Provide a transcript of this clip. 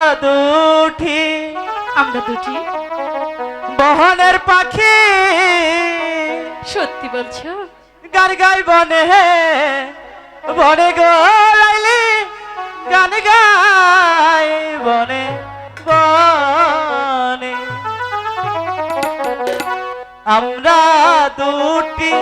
দুটি। আমরা দুটি। বহনের পাখি। সত্যি বলছো? গান গাই বনে বনে গো লাইলি গান গাই বনে বনে। আমরা দুটি